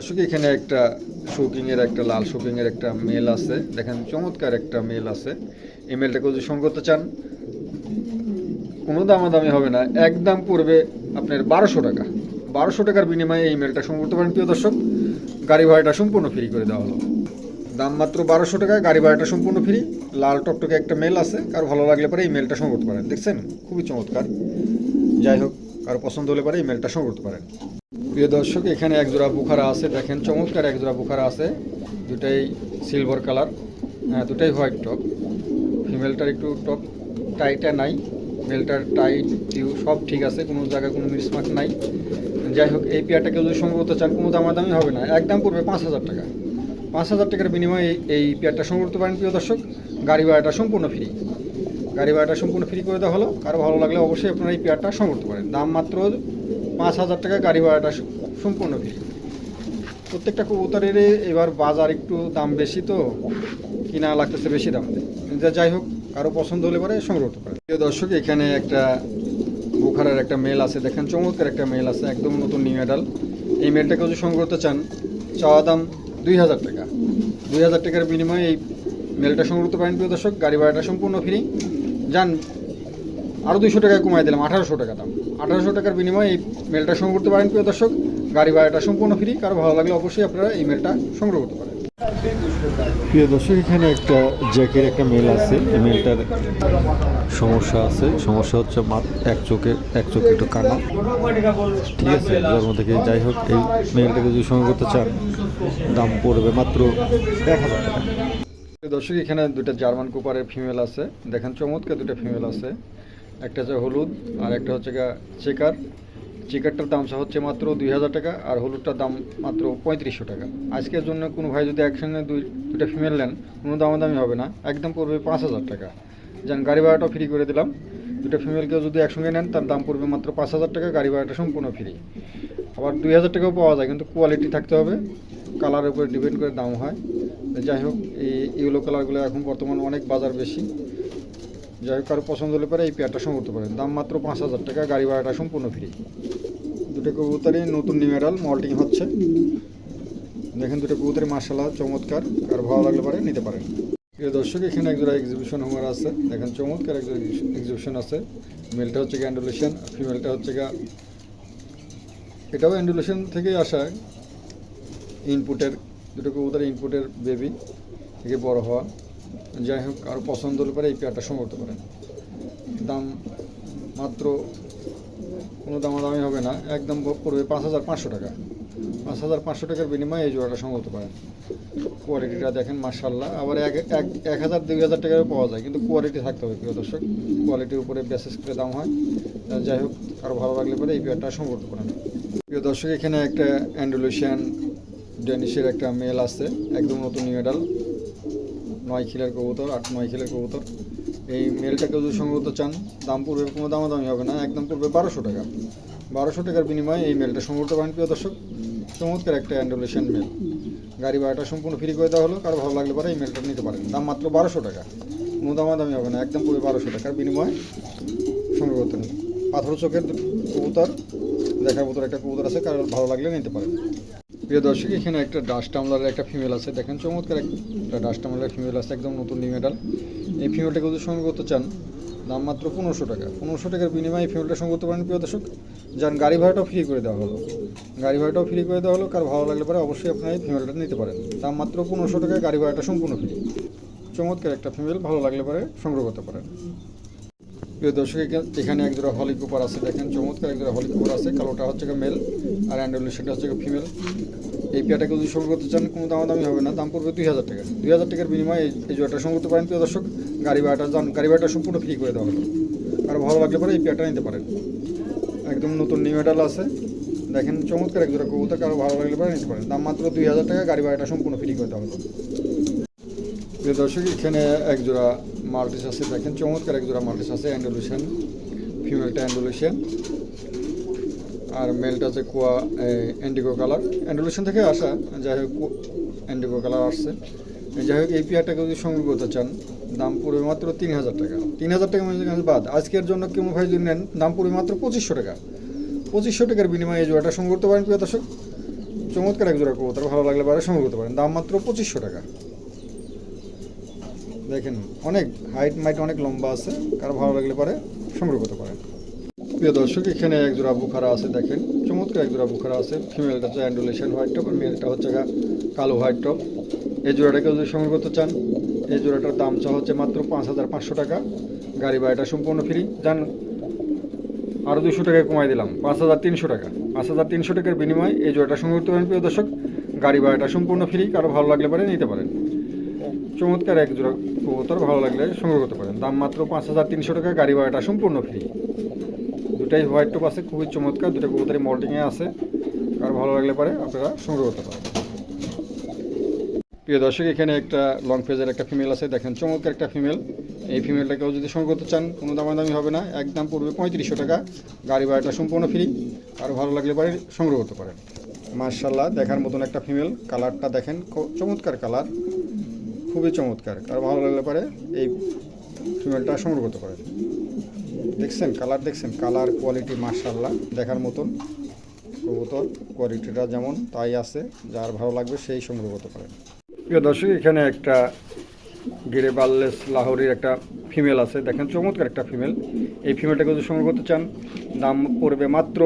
দর্শক, এখানে একটা শোকিং এর একটা লাল শোকিং এর একটা মেল আছে। দেখেন, চমৎকার একটা মেল আছে। এই মেলটাকে যদি করতে চান, কোনো দামাদামি হবে না। একদম পড়বে আপনার বারোশো টাকা। বারোশো টাকার বিনিময়ে এই মেলটা সঙ্গ করতে পারেন, প্রিয় দর্শক। গাড়ি ভাড়াটা সম্পূর্ণ ফ্রি করে দেওয়া হলো। দাম মাত্র বারোশো টাকা, গাড়ি ভাড়াটা সম্পূর্ণ ফ্রি লাল টকটকে একটা মেল আছে। কারও ভালো লাগলে পরে এই মেলটা সঙ্গ করতে পারেন। দেখছেন? খুবই চমৎকার। যাই হোক, কারও পছন্দ হলে পরে এই মেলটা সঙ্গ করতে পারেন। প্রিয় দর্শক, এখানে এক জোড়া বুখারা আছে। দেখেন, চমৎকার এক জোড়া বুখারা আছে। দুটাই সিলভার কালার হ্যাঁ দুটাই হোয়াইট টপ ফিমেলটার একটু টপ টাইটা নাই মেলটার টাইট টিউ সব ঠিক আছে, কোনো জায়গায় কোনো মিসমার্ক নাই। যাই হোক, এই পেয়ারটাকে যদি সংগ্রহ করতে চান, কোনো দামাদামি হবে না। একদম পড়বে পাঁচ হাজার টাকা। পাঁচ হাজার টাকার বিনিময়ে এই- এই পেয়ারটা সংগ্রহ করতে পারেন, প্রিয় দর্শক। গাড়ি ভাড়াটা সম্পূর্ণ ফ্রি গাড়ি ভাড়াটা সম্পূর্ণ ফ্রি করে দেওয়া হলো। কারও ভালো লাগলে অবশ্যই আপনারা এই পেয়ারটা সংগ্রহ করতে পারেন। দাম মাত্র পাঁচ হাজার টাকা গাড়ি ভাড়াটা সম্পূর্ণ ফ্রি প্রত্যেকটা কবুতরের এবার বাজার একটু দাম বেশি তো, কিনা লাগতেছে বেশি দাম। যা- যাই হোক, কারও পছন্দ হলে পরে সংগ্রহ পারেন। প্রিয় দর্শক, এখানে একটা বুখারের একটা মেল আছে। দেখেন, চমৎকার একটা মেল আছে, একদম নতুন নিউ মেডাল এই মেলটাকে যদি সংগ্রহ করতে চান, চাওয়া দাম দুই হাজার টাকা। দুই হাজার টাকার বিনিময়ে এই মেলটা সংগ্রহ করতে পারেন। প্রিয় দর্শক, গাড়ি ভাড়াটা সম্পূর্ণ ফ্রি যান আরও দুইশো টাকায় কমাই দিলাম আঠারোশো টাকা দাম। আঠারোশো টাকার বিনিময়ে এই মেলটা সংগ্রহ করতে পারেন প্রিয় দর্শক। গাড়ি ভাড়াটা সম্পূর্ণ ফ্রি কারও ভালো লাগলে অবশ্যই আপনারা এই মেলটা সংগ্রহ করতে পারেন। প্রিয় দর্শক এখানে একটা জ্যাকের একটা মেল আছে। এই মেলটার সমস্যা আছে। সমস্যা হচ্ছে এক চোখে এক চোখে একটু কানা। ঠিক আছে? জন্ম থেকে যাই হোক এই মেলটাকে যদি সংগ্রহ করতে চান দাম পড়বে মাত্র এক হাজার টাকা। দর্শক এখানে দুটো জার্মান কুপারের ফিমেল আছে। দেখেন চমৎকার দুটো ফিমেল আছে। একটা হচ্ছে হলুদ আর একটা হচ্ছে চেকার। চেকারটার দাম হচ্ছে মাত্র দুই হাজার টাকা আর হলুদটার দাম মাত্র পঁয়ত্রিশশো টাকা। আজকের জন্য কোনো ভাই যদি একসঙ্গে দুই দুটো ফিমেল নেন, কোনো দামাদামি হবে না, একদম পড়বে পাঁচ হাজার টাকা। যান, গাড়ি ভাড়াটাও ফ্রি করে দিলাম। দুটো ফিমেলকেও যদি একসঙ্গে নেন, তার দাম পড়বে মাত্র পাঁচ হাজার টাকা, গাড়ি ভাড়াটা সম্পূর্ণ ফ্রি আবার দুই হাজার টাকাও পাওয়া যায়, কিন্তু কোয়ালিটি থাকতে হবে। কালারের উপরে ডিপেন্ড করে দাম হয়। যাই হোক, এই ইউলো কালারগুলো এখন বর্তমানে অনেক বাজার বেশি। যাই কারও পছন্দ হলে পরে এই পেয়ারটা সংগ্রহ করতে পারেন। দাম মাত্র পাঁচ হাজার টাকা, গাড়ি ভাড়াটা সম্পূর্ণ ফ্রি দুটো কবুতারই নতুন নিমেরাল মল্টিং হচ্ছে। দেখেন দুটো কবুতারি মার্শাল্লাহ চমৎকার। আর ভালো লাগলে পারে নিতে পারেন। প্রিয় দর্শক, এখানে এক একজোড়া এক্সিবিশন হোমার আছে। দেখেন চমৎকার একজন এক্সিবিশন আছে। মেলটা হচ্ছে গিয়ে অ্যান্ডুলেশন ফিমেলটা হচ্ছে গা এটাও অ্যান্ডুলেশন থেকেই আসা। ইনপুটের দুটো কবুতর ইনপুটের বেবি থেকে বড় হওয়া। যাই হোক আরও পছন্দ হলে পরে এই পেয়ারটা সংগ্রহ করতে পারেন। দাম মাত্র কোনো দামাদামি হবে না, একদম পড়বে পাঁচ হাজার পাঁচশো টাকা। পাঁচ হাজার পাঁচশো টাকার বিনিময়ে এই জোড়াটা সংগ্রহ করতে পারেন। কোয়ালিটিটা দেখেন মার্শাল্লাহ আবার এক এক এক হাজার, দুই হাজার টাকায় পাওয়া যায়, কিন্তু কোয়ালিটি থাকতে হবে, প্রিয় দর্শক। কোয়ালিটির উপরে বেসিস করে দাম হয়। যাই হোক আরও ভালো লাগলে পরে এই পেয়ারটা সংগ্রহ করতে পারেন। প্রিয় দর্শক, এখানে একটা অ্যান্ডুলেশিয়ান ডেনিশের একটা মেল আছে একদম নতুন মেডাল নয় খিলের কবুতর, আট নয় খিলের কবুতর। এই মেলটাকে যদি সংগ্রহ চান, দাম পড়বে কোনো দামাদামি হবে না, একদম পড়বে বারোশো টাকা। বারোশো টাকার বিনিময়ে এই মেলটা সংগ্রহ পারেন, প্রিয় দর্শক। চমৎকার একটা অ্যান্ডোলেশন মেল। গাড়ি ভাড়াটা সম্পূর্ণ ফ্রি করে দেওয়া হলো, কারও ভালো লাগলে পরে এই মেলটা নিতে পারেন। দাম মাত্র বারোশো টাকা। কোনো দামাদামি হবে না, একদম পড়বে বারোশো টাকার বিনিময়ে সংগ্রহ করতে পাথর চোখের কবুতর, দেখার মতো একটা কবুতর আছে, কারও ভালো লাগলে নিতে পারেন। প্রিয় দর্শক, এখানে একটা ডাস্ট টামলারের একটা ফিমেল আছে। দেখেন, চমৎকার একটা ডাস্ট টামলারের ফিমেল আছে, একদম নতুন নিউ মেডাল এই ফিমেলটাকে যদি সংগ্রহ করতে চান, দাম মাত্র পনেরোশো টাকা। পনেরোশো টাকার বিনিময়ে এই ফিমেলটা সংগ্রহ করতে পারেন, প্রিয় দর্শক। যান গাড়ি ভাড়াটাও ফ্রি করে দেওয়া হলো। গাড়ি ভাড়াটাও ফ্রি করে দেওয়া হলো, কার ভালো লাগলে পরে অবশ্যই আপনারা এই ফিমেলটা নিতে পারেন। দাম মাত্র পনেরোশো টাকায় গাড়ি ভাড়াটা সম্পূর্ণ ফ্রি চমৎকার একটা ফিমেল ভালো লাগলে পরে সংগ্রহ করতে পারেন। প্রিয় দর্শক এখা- এখানে এক জোড়া হলি কুপার আছে, দেখেন, চমৎকার এক জোড়া হলি কুপার আছে, কালোটা হচ্ছে মেল আর অ্যান্ডোলেশনটা হচ্ছে ফিমেল এই পেয়ারটাকে যদি সংগ্রহ করতে চান, কোনো দামাদামি হবে না, দাম পড়বে দুই হাজার টাকা। দুই হাজার টাকার বিনিময়ে এই- জোড়াটা সংগ্রহ করতে পারেন, প্রিয় দর্শক। গাড়ি ভাড়াটা যান গাড়ি ভাড়াটা সম্পূর্ণ ফ্রি করে দেওয়া হলো আর ভালো লাগলে পরে এই পেয়ারটা নিতে পারেন। একদম নতুন নিউ মেডাল আছে। দেখেন, চমৎকার এক জোড়া কবুতর কারও ভালো লাগলে পরে নিতে পারেন। দাম মাত্র দুই হাজার টাকা, গাড়ি ভাড়াটা সম্পূর্ণ ফ্রি করে দেওয়া হলো প্রিয় দর্শক, এখানে এক জোড়া মাল্টিস আছে। দেখেন চমৎকার এক জোড়া মাল্টিস আছে অ্যান্ডোলেশন ফিমেলটা অ্যান্ডোলেশন আর মেলটা আছে কোয়া এন্ডিগো কালার অ্যান্ডোলেশন থেকে আসা, যাই হোক এন্ডিগো কালার আসছে। যাই হোক, এই পেয়ারটাকে যদি সংগ্রহ করতে চান, দাম পড়বে মাত্র তিন হাজার টাকা। তিন হাজার টাকা মানে বাদ। আজকের জন্য কেউ ভাই যদি নেন, দাম পড়বে মাত্র পঁচিশশো টাকা। পঁচিশশো টাকার বিনিময়ে এই জোড়াটা সংগ্রহ করতে পারেন, প্রিয় দর্শক। চমৎকার এক জোড়া কবুতর, ভালো লাগলে পারে সংগ্রহ করতে পারেন। দাম মাত্র পঁচিশশো টাকা। দেখেন, অনেক হাইট মাইট অনেক লম্বা আছে, কারও ভালো লাগলে পারে সংগ্রহ করতে পারেন। প্রিয় দর্শক, এখানে এক জোড়া বুখারা আছে, দেখেন। চমৎকার এক জোড়া বুখারা আছে ফিমেলটা হচ্ছে অ্যান্ডুলেশন হোয়াইট টপ আর মেলটা হচ্ছে কালো হোয়াইট টপ এই জোড়াটাকে যদি সংগ্রহ করতে চান, এই জোড়াটার দাম চা হচ্ছে মাত্র পাঁচ হাজার পাঁচশো টাকা। গাড়ি বাড়িটা সম্পূর্ণ ফ্রি যান আরও দুশো টাকা কমাই দিলাম, পাঁচ হাজার তিনশো টাকা। পাঁচ হাজার তিনশো টাকার বিনিময়ে এই জোড়াটা সংগ্রহ করতে পারেন, প্রিয় দর্শক। গাড়ি ভাড়াটা সম্পূর্ণ ফ্রি কারও ভালো লাগলে পারে নিতে পারেন। চমৎকার এক জোড়া কবুতর, ভালো লাগলে সংগ্রহ করতে পারেন। দাম মাত্র পাঁচ হাজার তিনশো টাকা, গাড়ি ভাড়াটা সম্পূর্ণ ফ্রি দুটাই হোয়াইট টপ আছে, খুবই চমৎকার, দুটো কবুতরই মল্টিংয়ে আছে। কারও ভালো লাগলে পারে, আপনারা সংগ্রহ করতে পারেন। প্রিয় দর্শক, এখানে একটা লং ফেজের একটা ফিমেল আছে, দেখেন চমৎকার একটা ফিমেল এই ফিমেলটাকেও যদি সংগ্রহ করতে চান, কোনো দামাদামি হবে না, একদম পড়বে পঁয়ত্রিশশো টাকা, গাড়ি ভাড়াটা সম্পূর্ণ ফ্রি আর ভালো লাগলে পারে, সংগ্রহ করতে পারেন। মার্শাল্লাহ দেখার মতন একটা ফিমেল কালারটা দেখেন চমৎকার কালার খুবই চমৎকার। আর ভালো লাগলে পারে এই ফিমেলটা সংগ্রহ করতে পারেন দেখছেন কালার দেখছেন? কালার কোয়ালিটি মার্শাল্লাহ দেখার মতন। কবুতর কোয়ালিটিটা যেমন, তাই আছে। যার ভালো লাগবে, সেই সংগ্রহ করতে পারেন। প্রিয় দর্শক, এখানে একটা গিরে বাল্লেস লাহোরির একটা ফিমেল আছে। দেখেন, চমৎকার একটা ফিমেল এই ফিমেলটাকে যদি সংগ্রহ করতে চান? দাম পড়বে মাত্র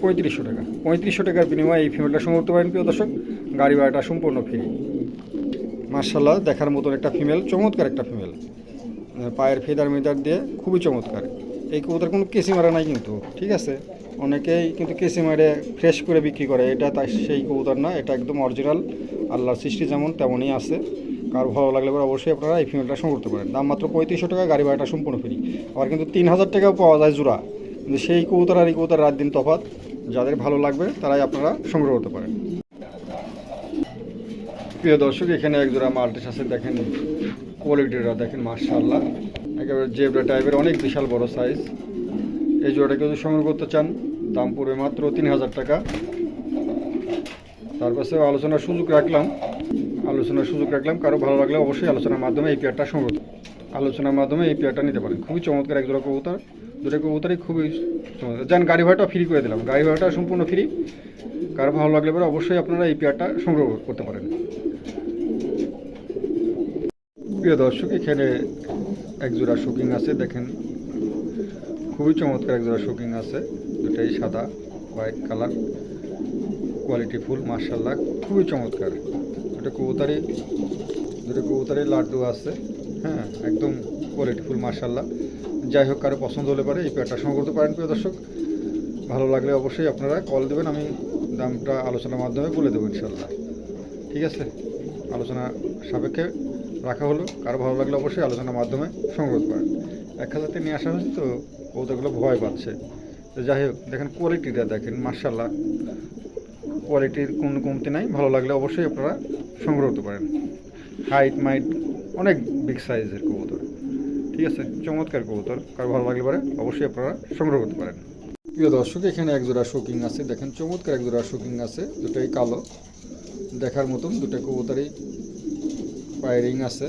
পঁয়ত্রিশশো টাকা। পঁয়ত্রিশশো টাকার বিনিময়ে এই ফিমেলটা সংগ্রহ করতে পারেন, প্রিয় দর্শক। গাড়ি ভাড়াটা সম্পূর্ণ ফ্রি মার্শাল্লাহ দেখার মতন একটা ফিমেল চমৎকার একটা ফিমেল পায়ের ফেদার মেদার দিয়ে খুবই চমৎকার। এই কবুতর কোনো কেসি মারা নাই কিন্তু, ঠিক আছে? অনেকেই কিন্তু কেসি মারে ফ্রেশ করে বিক্রি করে। এটা তাই সেই কবুতর না, এটা একদম অরিজিনাল আল্লাহর সৃষ্টি যেমন তেমনই আছে। কারও ভালো লাগলে পরে অবশ্যই আপনারা এই ফিমেলটা সংগ্রহ করতে পারেন। দাম মাত্র পঁয়ত্রিশশো টাকা, গাড়ি ভাড়াটা সম্পূর্ণ ফ্রি আবার কিন্তু তিন হাজার টাকাও পাওয়া যায় জোড়া। কিন্তু সেই কবুতর আর এই কবুতর রাত দিন তফাত যাদের ভালো লাগবে তারাই আপনারা সংগ্রহ করতে পারেন। প্রিয় দর্শক, এখানে একজোড়া মাল্টিস আছে, দেখেন কোয়ালিটিটা দেখেন মার্শাল্লাহ একেবারে জেবরা টাইপের, অনেক বিশাল বড় সাইজ এই জোড়াটাকে যদি সংগ্রহ করতে চান, দাম পড়বে মাত্র তিন হাজার টাকা। তার পাশে আলোচনার সুযোগ রাখলাম। আলোচনার সুযোগ রাখলাম, কারও ভালো লাগলে অবশ্যই আলোচনার মাধ্যমে এই পেয়ারটা সংগ্রহ আলোচনার মাধ্যমে এই পেয়ারটা নিতে পারেন। খুবই চমৎকার এক জোড়া কবুতর। দুটো কবুতরই খুবই যান, গাড়ি ভাড়াটা ফ্রি করে দিলাম। গাড়ি ভাড়াটা সম্পূর্ণ ফ্রি কারও ভালো লাগলে পরে অবশ্যই আপনারা এই পেয়ারটা সংগ্রহ করতে পারেন। প্রিয় দর্শক, এখানে এক জোড়া শুকিং আছে, দেখেন। খুবই চমৎকার এক জোড়া শুকিং আছে। দুটাই সাদা হোয়াইট কালার কোয়ালিটি ফুল মার্শাল্লাহ খুবই চমৎকার। দুটো কবুতারি দুটো কবুতারি লাড্ডু আছে। হ্যাঁ একদম কোয়ালিটি ফুল মার্শাল্লাহ যাই হোক কারও পছন্দ হলে পারে এই পেয়ারটা সংগ্রহ করতে পারেন, প্রিয় দর্শক। ভালো লাগলে অবশ্যই আপনারা কল দেবেন, আমি দামটা আলোচনার মাধ্যমে বলে দেবো ইনশাল্লাহ ঠিক আছে? আলোচনা সাপেক্ষে রাখা হলো। কারও ভালো লাগলে অবশ্যই আলোচনার মাধ্যমে সংগ্রহ করতে পারেন। এক হাজারতে নিয়ে আসা হয়েছে তো কৌতাগুলো ভয় পাচ্ছে। তো যাই হোক, দেখেন কোয়ালিটিটা দেখেন মার্শাল্লাহ কোয়ালিটির কোনো কমতি নাই। ভালো লাগলে অবশ্যই আপনারা সংগ্রহ করতে পারেন। হাইট মাইট অনেক বিগ সাইজের কবুতর। ঠিক আছে, চমৎকার কবুতর। কারও ভালো লাগলে পারে অবশ্যই আপনারা সংগ্রহ করতে পারেন। প্রিয় দর্শক, এখানে এক জোড়া শোকিং আছে। দেখেন, চমৎকার এক জোড়া শোকিং আছে। দুটোই কালো। দেখার মতন দুটো কবুতরই পায়ে রিং আছে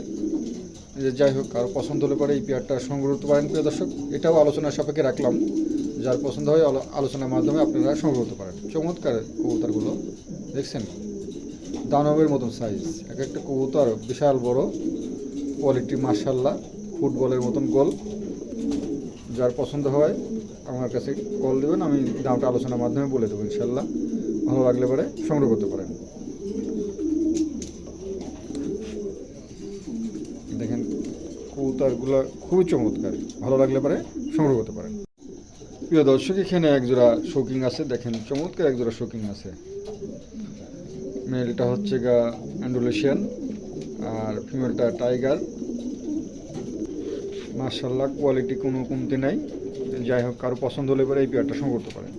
যে যাই হোক, কারও পছন্দ হলে পরে এই পেয়ারটা সংগ্রহ করতে পারেন। প্রিয় দর্শক, এটাও আলোচনার সাপেক্ষে রাখলাম। যার পছন্দ হয়, আলো- আলোচনার মাধ্যমে আপনারা সংগ্রহ করতে পারেন। চমৎকার কবুতরগুলো, দেখছেন? দানবের মতন সাইজ এক একটা কবুতর বিশাল বড় কোয়ালিটি মার্শাল্লাহ ফুটবলের মতন গোল। যার পছন্দ হয়, আমার কাছে কল দেবেন, আমি দামটা আলোচনার মাধ্যমে বলে দেবো, ইনশাল্লাহ। ভালো লাগলে পরে সংগ্রহ করতে পারেন। দেখেন, কবুতরগুলো খুবই চমৎকার। ভালো লাগলে পরে সংগ্রহ করতে পারেন। প্রিয় দর্শক, এখানে এক জোড়া শোকিং আছে। দেখেন, চমৎকার এক জোড়া শোকিং আছে। মেলটা হচ্ছে গা অ্যান্ডোলেশিয়ান আর ফিমেলটা টাইগার মার্শাল্লাহ কোয়ালিটি কোনো কমতি নাই। যাই হোক, কারও পছন্দ হলে পরে এই পেয়ারটা সংগ্রহ করতে পারেন।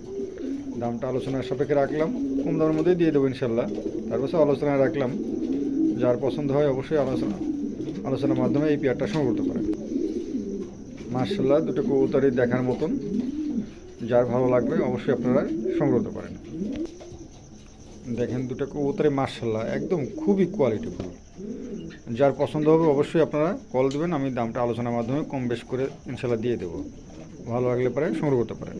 দামটা আলোচনার সাপেক্ষে রাখলাম, কম দামের মধ্যেই দিয়ে দেবো ইনশাল্লাহ তারপর আলোচনায় রাখলাম, যার পছন্দ হয় অবশ্যই আলোচনা, আলোচনার মাধ্যমে এই পেয়ারটা সংগ্রহ করতে পারেন। মার্শাল্লাহ দুটো কবুতরই দেখার মতন। যার ভালো লাগবে অবশ্যই আপনারা সংগ্রহ করতে পারেন। দেখেন দুটো কবুতরে মার্শাল্লাহ একদম খুবই কোয়ালিটিফুল যার পছন্দ হবে অবশ্যই আপনারা কল দেবেন, আমি দামটা আলোচনার মাধ্যমে কম বেশ করে ইনশাল্লাহ দিয়ে দেবো। ভালো লাগলে পরে, সংগ্রহ করতে পারেন।